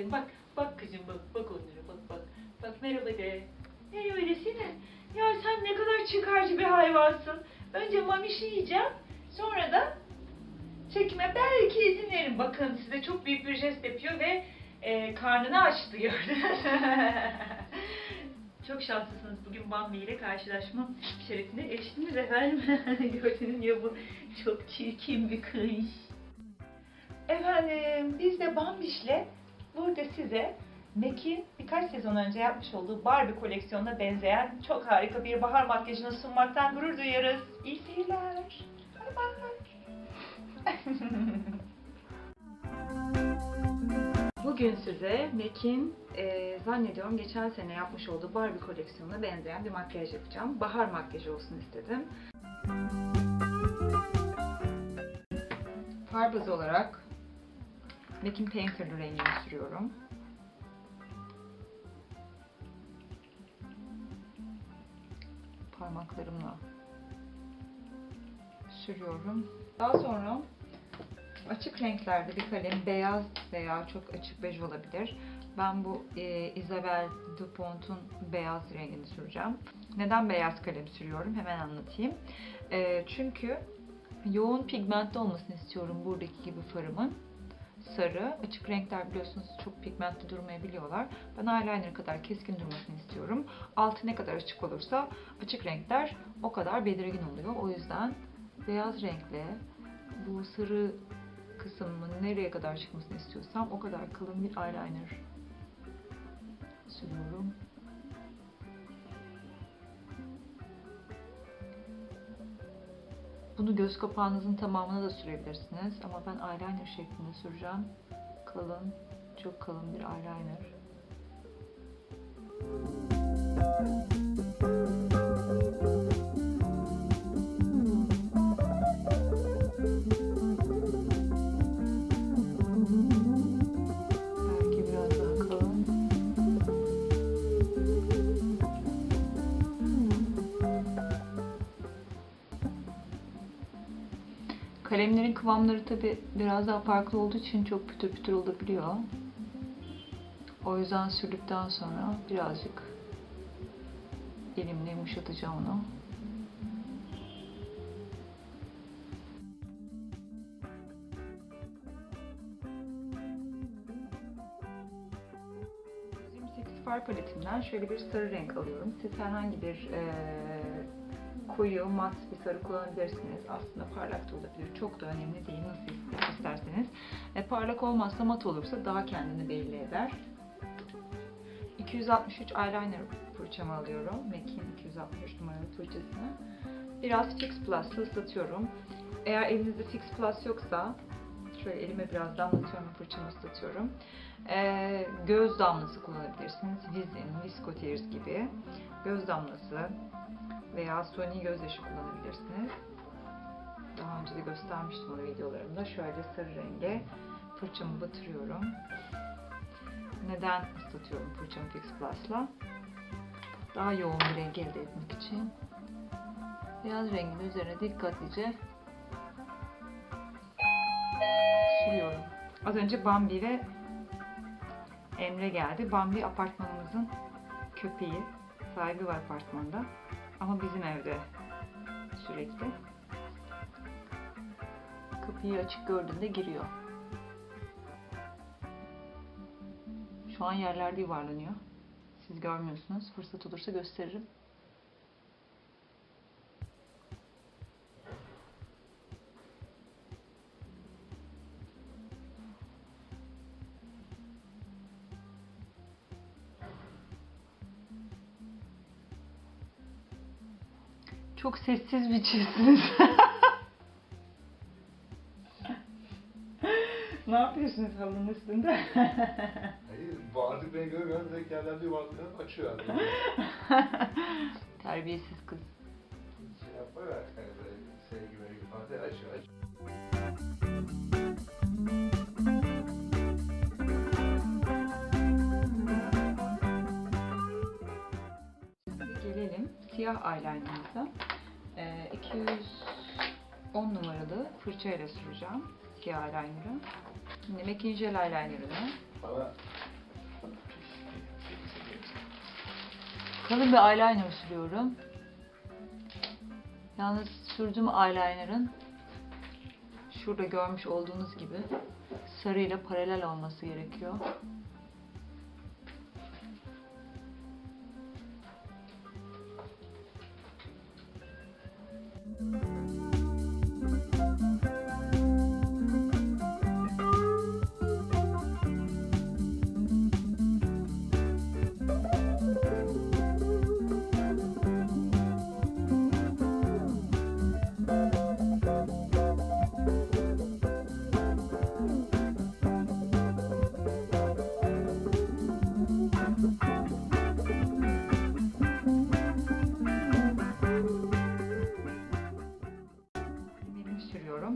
aferin bak. Bak kızım bak. Bak onlara bak bak. Bak merhaba de. Merhaba desene. Ya sen ne kadar çıkarcı bir hayvansın. Önce mamişi yiyeceğim. Sonra da çekime belki izin verin. Bakın size çok büyük bir jest yapıyor ve e, karnını açtı gördünüz. çok şanslısınız. Bugün Bambi ile karşılaşma şerefine eriştiniz efendim. Gördünüz ya bu çok çirkin bir kız. Efendim biz de Bambiş'le burada size Mac'in birkaç sezon önce yapmış olduğu Barbie koleksiyonuna benzeyen çok harika bir bahar makyajını sunmaktan gurur duyuyoruz. İyi seyirler. Bay bay. Bugün size Mac'in e, zannediyorum geçen sene yapmış olduğu Barbie koleksiyonuna benzeyen bir makyaj yapacağım. Bahar makyajı olsun istedim. Far olarak Mac'in Painter'lı rengini sürüyorum. Parmaklarımla sürüyorum. Daha sonra açık renklerde bir kalem beyaz veya çok açık bej olabilir. Ben bu e, Isabel Dupont'un beyaz rengini süreceğim. Neden beyaz kalem sürüyorum? Hemen anlatayım. E, çünkü yoğun pigmentli olmasını istiyorum buradaki gibi farımın. Sarı, açık renkler biliyorsunuz çok pigmentli durmayabiliyorlar. Ben eyeliner kadar keskin durmasını istiyorum. Altı ne kadar açık olursa açık renkler o kadar belirgin oluyor. O yüzden beyaz renkle bu sarı kısmının nereye kadar çıkmasını istiyorsam o kadar kalın bir eyeliner sürüyorum. Bunu göz kapağınızın tamamına da sürebilirsiniz ama ben eyeliner şeklinde süreceğim. Kalın, çok kalın bir eyeliner. Belki Kalemlerin kıvamları tabi biraz daha farklı olduğu için çok pütür pütür olabiliyor. O yüzden sürdükten sonra birazcık elimle yumuşatacağım onu. %28 far paletimden şöyle bir sarı renk alıyorum. Siz herhangi bir eee, koyu, mat bir sarı kullanabilirsiniz. Aslında parlak da olabilir. Çok da önemli değil. Nasıl isterseniz. E, parlak olmazsa mat olursa daha kendini belli eder. 263 eyeliner fırçamı alıyorum. MAC'in 263 numaralı fırçasını. Biraz Fix Plus'la ıslatıyorum. Eğer elinizde Fix Plus yoksa şöyle elime biraz damlatıyorum fırçamı ıslatıyorum. Ee, göz damlası kullanabilirsiniz. Vizin, Visco Tears gibi göz damlası veya Sony gözyaşı kullanabilirsiniz. Daha önce de göstermiştim onu videolarımda. Şöyle sarı renge fırçamı batırıyorum. Neden ıslatıyorum fırçamı Fix Plus'la? Daha yoğun bir renk elde etmek için. Beyaz rengin üzerine dikkatlice sürüyorum. Az önce Bambi ve Emre geldi. Bambi apartmanımızın köpeği. Sahibi var apartmanda. Ama bizim evde sürekli. Kapıyı açık gördüğünde giriyor. Şu an yerlerde yuvarlanıyor. Siz görmüyorsunuz. Fırsat olursa gösteririm. Çok sessiz bir çizsiniz. ne yapıyorsunuz halının üstünde? Hayır, varlık beni görmüyor, direkt yerlerde yuvarlanıp açıyor yani. Terbiyesiz kız. şey yapar ya, hani böyle sevgi falan diye açıyor, açıyor. Gelelim siyah eyelinerımıza. Ee, 210 numaralı fırçayla süreceğim ki eyeliner'ı. Şimdi Mekin Jel eyeliner'ını. Kalın bir eyeliner sürüyorum. Yalnız sürdüğüm eyeliner'ın şurada görmüş olduğunuz gibi sarıyla paralel olması gerekiyor.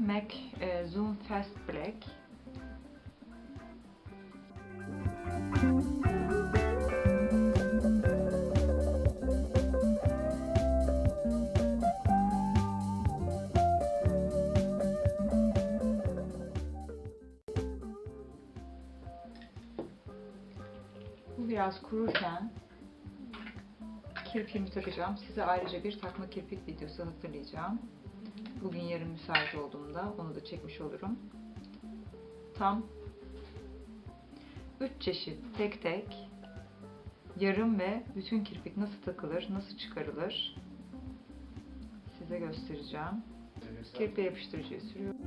MAC e, Zoom Fast Black. Bu biraz kururken kirpiğimi takacağım. Size ayrıca bir takma kirpik videosu hazırlayacağım. Bugün yarın müsait olduğumda onu da çekmiş olurum. Tam 3 çeşit tek tek yarım ve bütün kirpik nasıl takılır, nasıl çıkarılır size göstereceğim. Kirpiğe yapıştırıcıyı sürüyorum.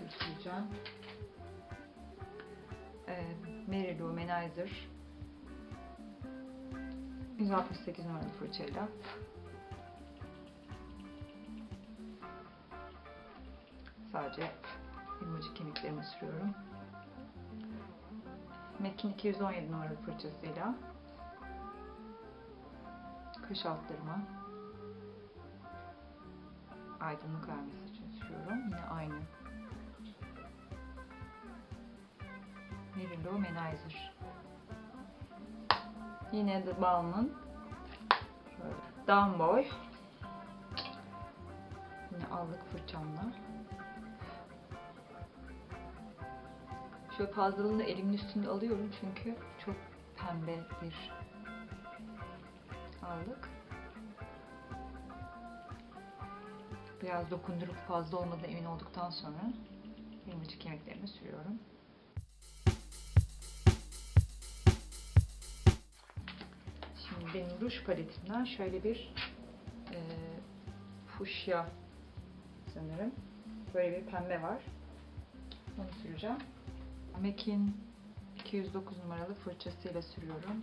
Highlighter süreceğim. Ee, Mary Lou Manizer 168 numaralı fırçayla sadece elmacık kemiklerime sürüyorum. MAC'in 217 numaralı fırçasıyla kaş altlarıma aydınlık vermesi için sürüyorum. Yine aynı. Mary Lou Manizer. Yine de Balm'ın down boy. Yine allık fırçamla. Şöyle fazlalığını elimin üstünde alıyorum çünkü çok pembe bir allık. Biraz dokundurup fazla olmadığına emin olduktan sonra elmacık kemiklerime sürüyorum. Benim ruj paletimden şöyle bir e, fuşya sanırım. Böyle bir pembe var. Onu süreceğim. MAC'in 209 numaralı fırçasıyla sürüyorum.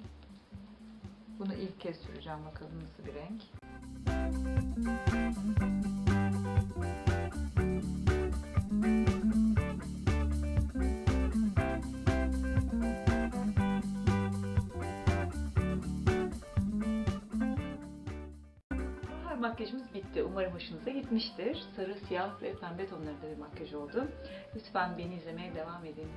Bunu ilk kez süreceğim bakalım nasıl bir renk. Makyajımız bitti. Umarım hoşunuza gitmiştir. Sarı, siyah ve pembe tonlarında bir makyaj oldu. Lütfen beni izlemeye devam edin.